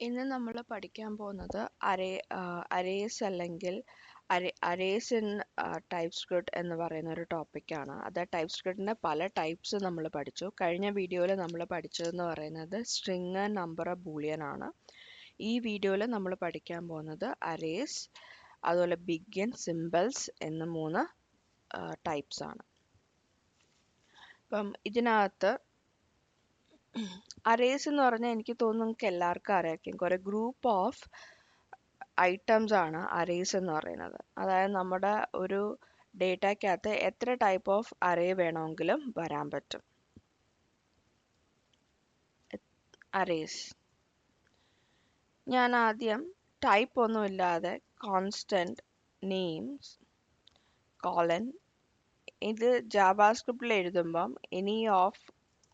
ഇന്ന് നമ്മൾ പഠിക്കാൻ പോകുന്നത് അരേ അരേസ് അല്ലെങ്കിൽ അരേ അരേസ് ഇൻ ടൈപ്പ് സ്ക്രിപ്റ്റ് എന്ന് പറയുന്ന ഒരു ടോപ്പിക്കാണ് അത് ടൈപ്പ് സ്ക്രിപ്റ്റിന്റെ പല ടൈപ്സ് നമ്മൾ പഠിച്ചു. കഴിഞ്ഞ വീഡിയോയിൽ നമ്മൾ പഠിച്ചതെന്ന് പറയുന്നത് സ്ട്രിങ് നമ്പർ ബൂളിയൻ ആണ്. ഈ വീഡിയോയിൽ നമ്മൾ പഠിക്കാൻ പോകുന്നത് അരേസ് അതുപോലെ ഇൻ സിമ്പിൾസ് എന്ന മൂന്ന് ടൈപ്സ് ആണ്. അപ്പം ഇതിനകത്ത് അറേസ് എന്ന് പറഞ്ഞാൽ എനിക്ക് തോന്നുന്നു നിങ്ങൾക്ക് എല്ലാവർക്കും അറിയാം കുറെ ഗ്രൂപ്പ് ഓഫ് ഐറ്റംസ് ആണ് അറേസ് എന്ന് പറയുന്നത്. അതായത് നമ്മുടെ ഒരു ഡേറ്റയ്ക്കകത്ത് എത്ര ടൈപ്പ് ഓഫ് അറേ വേണമെങ്കിലും വരാൻ പറ്റും. അറേസ് ഞാൻ ആദ്യം ടൈപ്പ് ഒന്നുമില്ലാതെ കോൺസ്റ്റന്റ് നെയിംസ് കോളൻ ഇത് ജാവാസ്ക്രിപ്റ്റിൽ എഴുതുമ്പം എനി ഓഫ്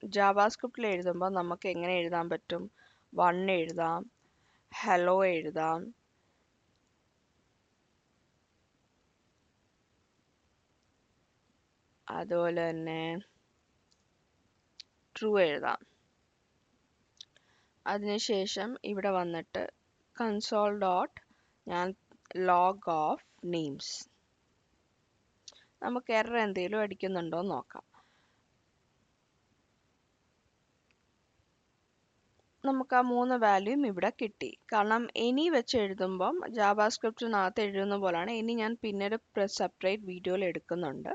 ജാവാസ്ക്രിപ്റ്റിൽ എഴുതുമ്പോൾ നമുക്ക് എങ്ങനെ എഴുതാൻ പറ്റും? വൺ എഴുതാം ഹലോ എഴുതാം അതുപോലെ തന്നെ ട്രൂ എഴുതാം. അതിനുശേഷം ഇവിടെ വന്നിട്ട് കൺസോൾ ഡോട്ട് ഞാൻ ലോഗ് ഓഫ് നെയിംസ് നമുക്ക് എറർ എന്തെങ്കിലും അടിക്കുന്നുണ്ടോ എന്ന് നോക്കാം. നമുക്ക് ആ മൂന്ന് വാല്യൂം ഇവിടെ കിട്ടി. കാരണം എനി വെച്ച് എഴുതുമ്പം ജാവാസ്ക്രിപ്റ്റിനകത്ത് എഴുതുന്ന പോലെയാണ് ഇനി ഞാൻ പിന്നീട് സെപ്പറേറ്റ് വീഡിയോയിൽ എടുക്കുന്നുണ്ട്.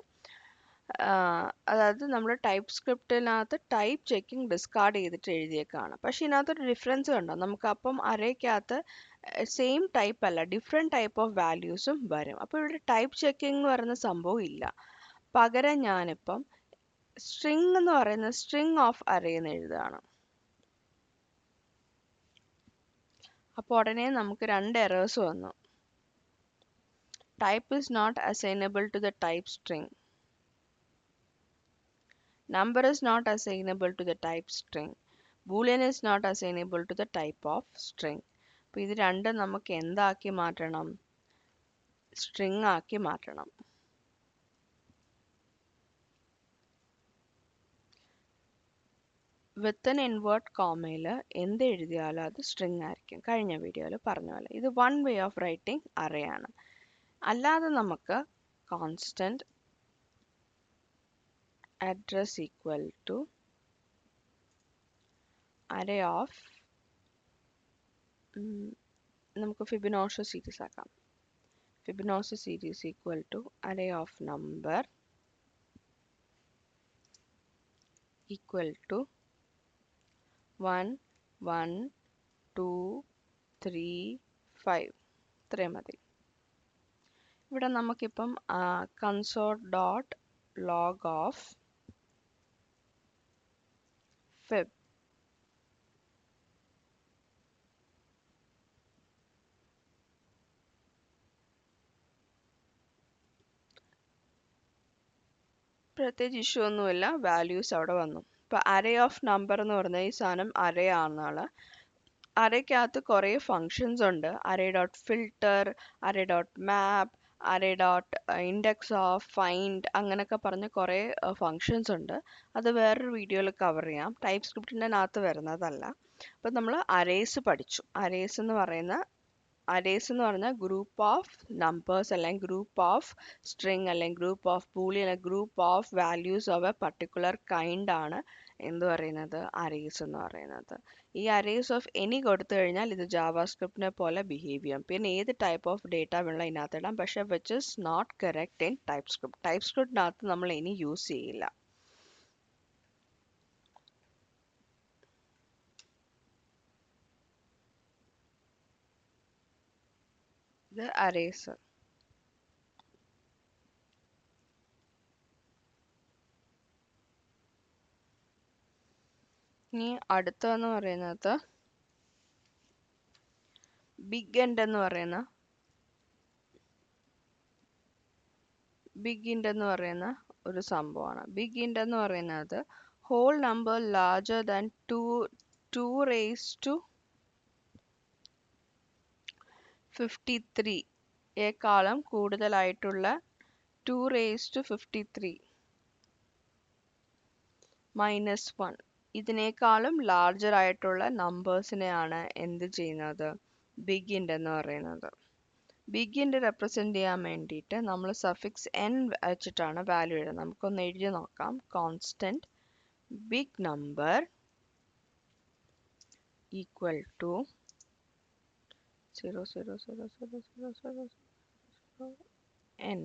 അതായത് നമ്മൾ ടൈപ്പ് സ്ക്രിപ്റ്റിനകത്ത് ടൈപ്പ് ചെക്കിംഗ് ഡിസ്കാർഡ് ചെയ്തിട്ട് എഴുതിയേക്കാണ്. പക്ഷേ ഇതിനകത്തൊരു ഡിഫറൻസ് കണ്ടോ? നമുക്ക് അപ്പം അരയ്ക്കകത്ത് സെയിം ടൈപ്പ് അല്ല ഡിഫറെന്റ് ടൈപ്പ് ഓഫ് വാല്യൂസും വരും. അപ്പോൾ ഇവിടെ ടൈപ്പ് ചെക്കിംഗ് എന്ന് പറയുന്ന സംഭവം ഇല്ല. പകരം ഞാനിപ്പം സ്ട്രിങ് എന്ന് പറയുന്ന സ്ട്രിങ് ഓഫ് അറേ എന്ന് എഴുതുകയാണ്. അപ്പോൾ ഉടനെ നമുക്ക് രണ്ട് എറേഴ്സ് വന്നു. Type is not assignable to the type string number is not assignable to the type string. Boolean is not assignable to the type of string. അപ്പോൾ ഇത് രണ്ടും നമുക്ക് എന്താക്കി മാറ്റണം? സ്ട്രിങ് ആക്കി മാറ്റണം. വിത്ത് എൻ ഇൻവേർട്ട് കോമയിൽ എന്ത് എഴുതിയാലും അത് സ്ട്രിങ് ആയിരിക്കും. കഴിഞ്ഞ വീഡിയോയിൽ പറഞ്ഞ പോലെ. ഇത് one way of writing array ആണ് അല്ലാതെ നമുക്ക് constant address equal to array of നമുക്ക് ഫിബിനോഷോ സീരീസ് ആക്കാം. Fibonacci series equal to array of number equal to 1 1 2 3 5 ഇത്രയും മതി. ഇവിടെ നമുക്കിപ്പം console dot log of Feb പ്രത്യേകിച്ച് ഇഷ്യൂ ഒന്നുമില്ല. വാല്യൂസ് അവിടെ വന്നു. ഇപ്പം അരേ ഓഫ് നമ്പർ എന്ന് പറഞ്ഞ ഈ സാധനം അരേ ആണെന്നാണ്. അരയ്ക്കകത്ത് കുറേ ഫങ്ഷൻസ് ഉണ്ട്. Array dot filter array dot map array dot index of find അങ്ങനെയൊക്കെ പറഞ്ഞ് കുറേ ഫങ്ഷൻസ് ഉണ്ട്. അത് വേറൊരു വീഡിയോയിൽ കവർ ചെയ്യാം. ടൈപ്പ് സ്ക്രിപ്റ്റിന്റെ അകത്ത് വരുന്നതല്ല. അപ്പം നമ്മൾ അരേസ് പഠിച്ചു. അരേസ് എന്ന് പറയുന്ന അരേസ് എന്ന് പറഞ്ഞാൽ ഗ്രൂപ്പ് ഓഫ് നമ്പേഴ്സ് അല്ലെങ്കിൽ ഗ്രൂപ്പ് ഓഫ് സ്ട്രിങ് അല്ലെങ്കിൽ ഗ്രൂപ്പ് ഓഫ് ബൂളി അല്ലെങ്കിൽ group of values of a particular kind ആണ് എന്ത് പറയുന്നത്? അറേസ് എന്ന് പറയുന്നത്. ഈ അറേസ് ഓഫ് എനി കൊടുത്തു കഴിഞ്ഞാൽ ഇത് ജാവാസ്ക്രിപ്റ്റിനെ പോലെ ബിഹേവ് ചെയ്യും. പിന്നെ ഏത് ടൈപ്പ് ഓഫ് ഡേറ്റ വേണം ഇതിനകത്ത് ഇടാം. പക്ഷേ which is not correct in TypeScript type സ്ക്രിപ്റ്റിനകത്ത് നമ്മൾ ഇനി യൂസ് ചെയ്യില്ല. ഇത് eraser. ഇനി അടുത്തതെന്ന് പറയുന്നത് ബിഗ് എൻഡ് എന്ന് പറയുന്ന ബിഗ് ഇൻഡ് എന്ന് പറയുന്ന ഒരു സംഭവമാണ് ബിഗ് ഇൻഡ് എന്ന് പറയുന്നത് whole number larger than two to raise to fifty three ഏക്കാളും കൂടുതലായിട്ടുള്ള two raise to fifty three minus one ഇതിനേക്കാളും ലാർജർ ആയിട്ടുള്ള നമ്പേഴ്സിനെയാണ് എന്ത് ചെയ്യുന്നത്? ബിഗ് എന്ന് പറയുന്നത്. ബിഗ് ഇൻഡ് റെപ്രസെന്റ് ചെയ്യാൻ വേണ്ടിയിട്ട് നമ്മൾ സഫിക്സ് എൻ വെച്ചിട്ടാണ് വാല്യൂ എഴുതുന്നത് നമുക്കൊന്ന് എഴുതി നോക്കാം. Constant big number equal to zero zero zero zero zero zero zero N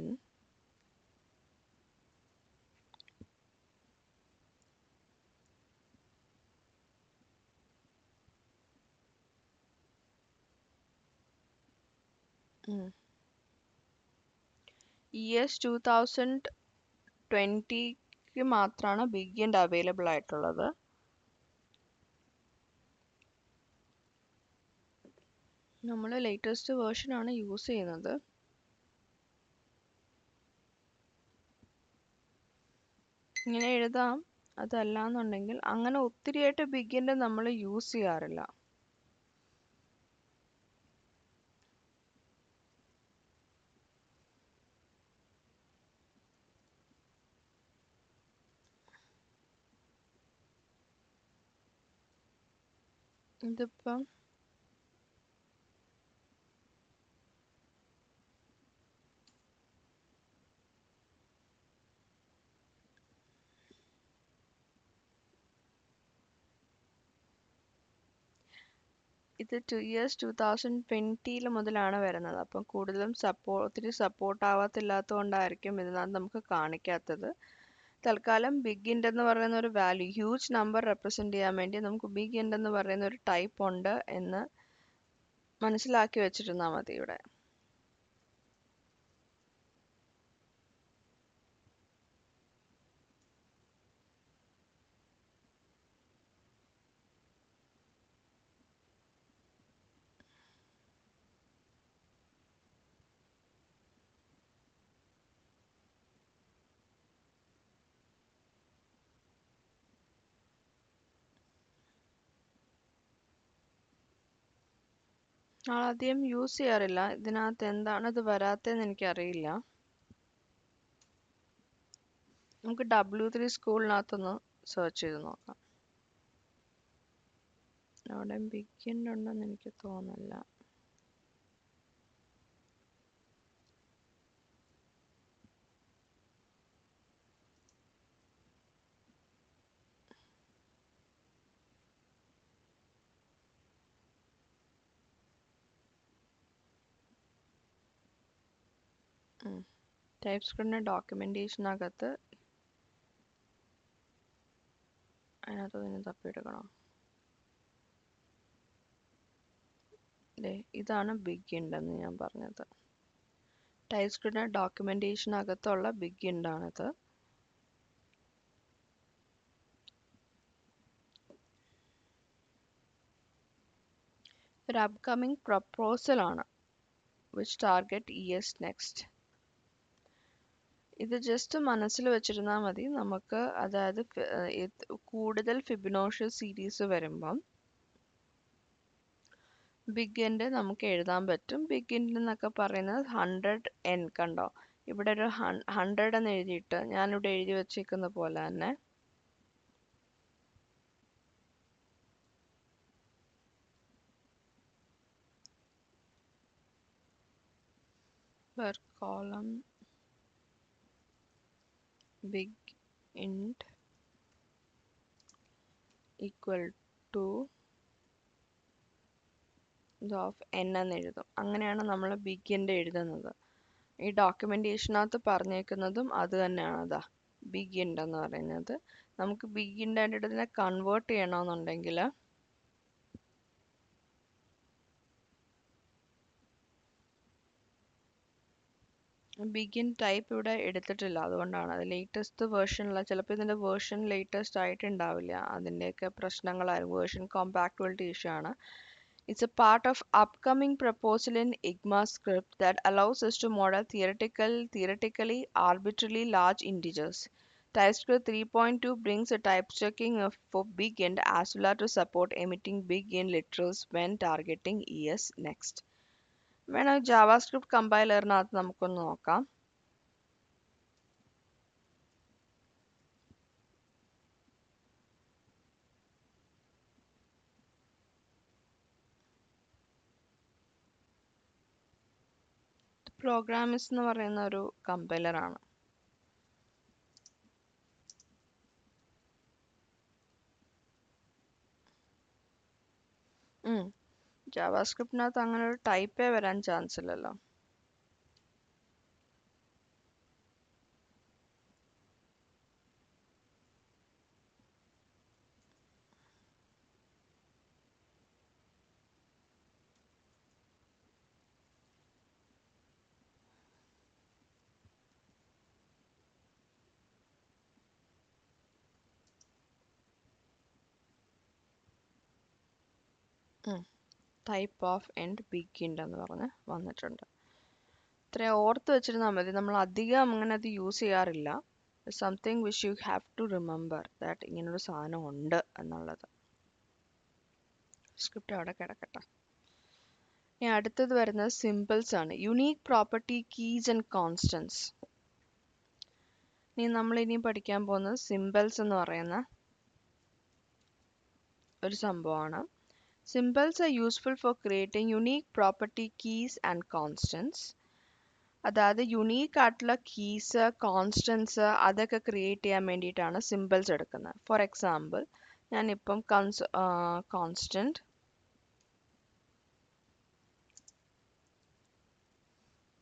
E S two thousand ട്വൻറ്റിക്ക് മാത്രമാണ് ബിഗ് ഇൻഡ് അവൈലബിൾ ആയിട്ടുള്ളത് നമ്മൾ ലേറ്റസ്റ്റ് ആണ് യൂസ് ചെയ്യുന്നത്. ഇങ്ങനെ എഴുതാം. അതല്ല എന്നുണ്ടെങ്കിൽ അങ്ങനെ ഒത്തിരിയായിട്ട് ബിഗിന്റെ നമ്മൾ യൂസ് ചെയ്യാറില്ല. ഇതിപ്പം ഇത് ടു ഇയേഴ്സ് ടു തൗസൻഡ് ട്വന്റിയിൽ മുതലാണ് വരുന്നത്. അപ്പം കൂടുതലും സപ്പോ ഒത്തിരി സപ്പോർട്ട് ആവാത്തില്ലാത്തത് കൊണ്ടായിരിക്കും ഇതിനകത്ത് നമുക്ക് കാണിക്കാത്തത്. തൽക്കാലം ബിഗ് ഇൻഡ് എന്ന് പറയുന്ന ഒരു വാല്യൂ ഹ്യൂജ് നമ്പർ റെപ്രസെന്റ് ചെയ്യാൻ വേണ്ടി നമുക്ക് ബിഗ് ഇൻഡ് എന്ന് പറയുന്ന ഒരു ടൈപ്പ് ഉണ്ട് എന്ന് മനസ്സിലാക്കി വെച്ചിരുന്നാൽ മതി ഇവിടെ. ആളധികം യൂസ് ചെയ്യാറില്ല. ഇതിനകത്ത് എന്താണ് ഇത് വരാത്തതെന്ന് എനിക്കറിയില്ല. നമുക്ക് ഡബ്ല്യു ത്രീ സ്കൂളിനകത്തൊന്ന് സെർച്ച് ചെയ്ത് നോക്കാം. അവിടെ ബിഗിൻ ഉണ്ടെന്ന് എനിക്ക് തോന്നുന്നില്ല. ടൈപ്പ് സ്ക്രിപ്റ്റിന്റെ ഡോക്യുമെന്റേഷനകത്ത് അതിനകത്ത് തന്നെ ദേ ഇതാണ് ബിഗ് ഇൻഡ് എന്ന് ഞാൻ പറഞ്ഞത്. ടൈപ്പ് സ്ക്രിപ്റ്റിന്റെ ഡോക്യുമെന്റേഷനകത്തുള്ള ബിഗ് ഇൻഡാണിത് ഒരു upcoming പ്രപ്പോസലാണ് which target E S next ഇത് ജസ്റ്റ് മനസ്സിൽ വെച്ചിരുന്നാൽ മതി. നമുക്ക് അതായത് കൂടുതൽ ഫിബിനോഷ്യസ് സീരീസ് വരുമ്പം ബിഗ് എൻഡ് നമുക്ക് എഴുതാൻ പറ്റും. ബിഗ് എന്നൊക്കെ പറയുന്നത് ഹൺഡ്രഡ് എൻ കണ്ടോ? ഇവിടെ ഒരു ഹൺഡ്രഡ് എന്ന് എഴുതിയിട്ട് ഞാനിവിടെ എഴുതി വെച്ചേക്കുന്ന പോലെ തന്നെ per column big int equal to of n എന്ന് എഴുതും. അങ്ങനെയാണ് നമ്മൾ ബിഗിന്റെ എഴുതുന്നത്. ഈ ഡോക്യുമെന്റേഷനകത്ത് പറഞ്ഞേക്കുന്നതും അത് തന്നെയാണ് അതാ ഇൻഡ് എന്ന് പറയുന്നത്. നമുക്ക് ബിഗിന്റെ ആയിട്ട് ഇതിനെ കൺവേർട്ട് ചെയ്യണമെന്നുണ്ടെങ്കിൽ ബിഗിൻ ടൈപ്പ് ഇവിടെ എടുത്തിട്ടില്ല അതുകൊണ്ടാണ് അത് ലേറ്റസ്റ്റ് വേർഷനില ചിലപ്പോൾ ഇതിന്റെ വേർഷൻ ലേറ്റസ്റ്റ് ആയിട്ടുണ്ടാവില്ല അതിന്റെയൊക്കെ പ്രശ്നങ്ങളായിരുന്നു വേർഷൻ കോമ്പാക്ടിബിലിറ്റി ഇഷ്യൂ ആണ് It's a part of upcoming proposal in ECMAScript that allows us to model theoretical, theoretically arbitrarily large integers. TypeScript 3.2 brings a type checking for big int as well as to support emitting big int literals when targeting ES next. വേണം JavaScript കമ്പൈലറിനകത്ത് നമുക്കൊന്ന് നോക്കാം. പ്രോഗ്രാമിസ് എന്ന് പറയുന്ന ഒരു കമ്പൈലറാണ് ഉം. ജാവാസ്ക്രിപ്റ്റിനകത്ത് അങ്ങനെ ഒരു ടൈപ്പേ വരാൻ ചാൻസ് ഇല്ലല്ലോ ടൈപ്പ് ഓഫ് എൻഡ് ബിഗിൻഡ് എന്ന് പറഞ്ഞ് വന്നിട്ടുണ്ട്. ഇത്രയും ഓർത്ത് വെച്ചിരുന്നാൽ മതി. നമ്മൾ അധികം അങ്ങനെ അത് യൂസ് ചെയ്യാറില്ല. Something which you have to remember that ഇങ്ങനൊരു സാധനം ഉണ്ട് എന്നുള്ളത്. സ്ക്രിപ്റ്റ് അവിടെ കിടക്കട്ടെ. ഇനി അടുത്തത് വരുന്നത് സിമ്പിൾസ് ആണ്. Unique property keys and constants ഇനി നമ്മൾ ഇനി പഠിക്കാൻ പോകുന്നത് സിമ്പിൾസ് എന്ന് പറയുന്ന ഒരു സംഭവമാണ്. Symbols are useful for creating unique property keys and constants. അതായത് യുണീക്ക് ആയിട്ടുള്ള കീസ് കോൺസ്റ്റൻസ് അതൊക്കെ ക്രിയേറ്റ് ചെയ്യാൻ വേണ്ടിയിട്ടാണ് സിമ്പിൾസ് എടുക്കുന്നത്. ഫോർ എക്സാമ്പിൾ ഞാനിപ്പം cons constant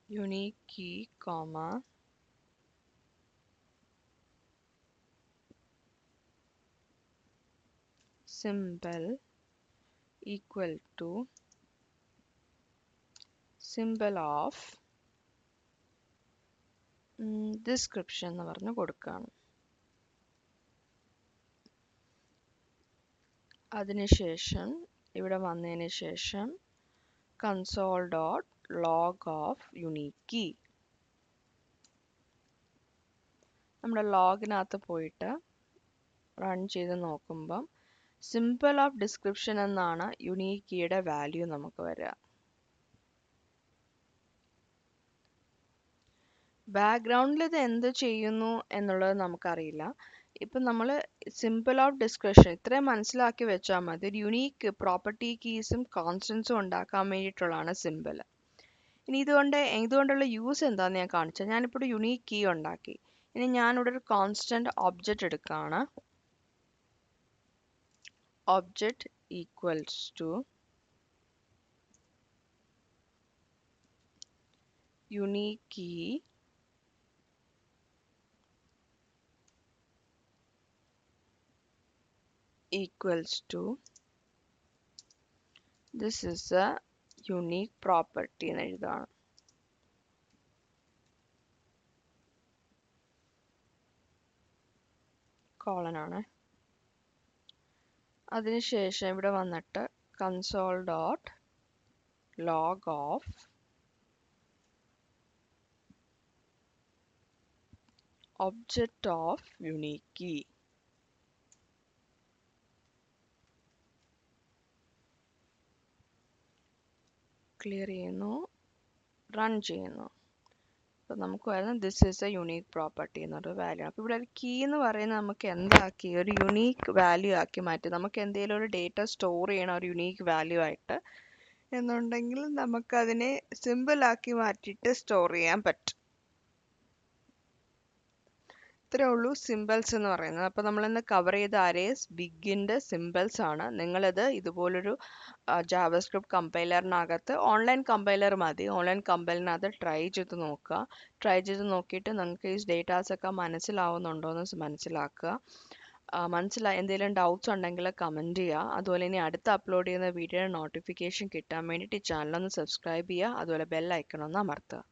unique key comma symbol equal to symbol of description എന്ന് പറഞ്ഞ് കൊടുക്കുകയാണ് അതിനുശേഷം ഇവിടെ വന്നതിന് ശേഷം console dot log of unique key നമ്മുടെ ലോഗിനകത്ത് പോയിട്ട് റൺ ചെയ്ത് നോക്കുമ്പം സിമ്പിൾ ഓഫ് ഡിസ്ക്രിപ്ഷൻ എന്നാണ് യുണീക്ക് കീയുടെ വാല്യൂ നമുക്ക് വരിക. ബാക്ക്ഗ്രൗണ്ടിൽ ഇത് എന്ത് ചെയ്യുന്നു എന്നുള്ളത് നമുക്കറിയില്ല. ഇപ്പം നമ്മൾ സിമ്പിൾ ഓഫ് ഡിസ്ക്രിപ്ഷൻ ഇത്രയും മനസ്സിലാക്കി വെച്ചാൽ മതി. ഒരു യുണീക്ക് പ്രോപ്പർട്ടി കീസും കോൺസ്റ്റൻസും ഉണ്ടാക്കാൻ വേണ്ടിയിട്ടുള്ളതാണ് സിമ്പിൾ ഇനി ഇതുകൊണ്ട് ഇതുകൊണ്ടുള്ള യൂസ് എന്താണെന്ന് ഞാൻ കാണിച്ചത് ഞാനിപ്പോൾ ഒരു യുണീക്ക് കീ ഉണ്ടാക്കി. ഇനി ഞാനിവിടെ ഒരു കോൺസ്റ്റന്റ് ഒബ്ജക്റ്റ് എടുക്കുകയാണ്. object equals to unique key equals to this is a unique property எழுதலாம். colon ആണ് അതിനുശേഷം ഇവിടെ വന്നിട്ട് console dot log of object of unique clear ചെയ്യുന്നു. റൺ ചെയ്യുന്നു. അപ്പോൾ നമുക്ക് വരുന്നത് this is a unique property എന്നൊരു വാല്യൂ അപ്പോൾ ഇവിടെ ഒരു കീ എന്ന് പറയുന്നത് നമുക്ക് എന്താക്കി ഒരു യുണീക്ക് വാല്യൂ ആക്കി മാറ്റി. നമുക്ക് എന്തെങ്കിലും ഒരു ഡേറ്റ സ്റ്റോർ ചെയ്യണം ഒരു യുണീക്ക് വാല്യൂ ആയിട്ട് എന്നുണ്ടെങ്കിൽ നമുക്കതിനെ സിമ്പിളാക്കി മാറ്റിയിട്ട് സ്റ്റോർ ചെയ്യാൻ പറ്റും. ഇത്രേ ഉള്ളൂ സിമ്പിൾസ് എന്ന് പറയുന്നത്. അപ്പോൾ നമ്മളിന്ന് കവർ ചെയ്ത അരേസ് ബിഗിന്റെ സിമ്പിൾസ് ആണ്. നിങ്ങളിത് ഇതുപോലൊരു ജാവസ്ക്രിപ്റ്റ് കമ്പൈലറിനകത്ത് ഓൺലൈൻ കമ്പൈലർ മതി. ഓൺലൈൻ കമ്പൈലറിനകത്ത് ട്രൈ ചെയ്ത് നോക്കുക. ട്രൈ ചെയ്ത് നോക്കിയിട്ട് നിങ്ങൾക്ക് ഈ ഡേറ്റാസ് ഒക്കെ മനസ്സിലാവുന്നുണ്ടോ എന്ന് മനസ്സിലാക്കുക. മനസ്സിലായി എന്തെങ്കിലും ഡൗട്ട്സ് ഉണ്ടെങ്കിൽ കമന്റ് ചെയ്യുക. അതുപോലെ ഇനി അടുത്ത് അപ്ലോഡ് ചെയ്യുന്ന വീഡിയോയുടെ നോട്ടിഫിക്കേഷൻ കിട്ടാൻ വേണ്ടിയിട്ട് ഈ ചാനലൊന്ന് സബ്സ്ക്രൈബ് ചെയ്യുക. അതുപോലെ ബെൽ ഐക്കൺ ഒന്ന് അമർത്തുക.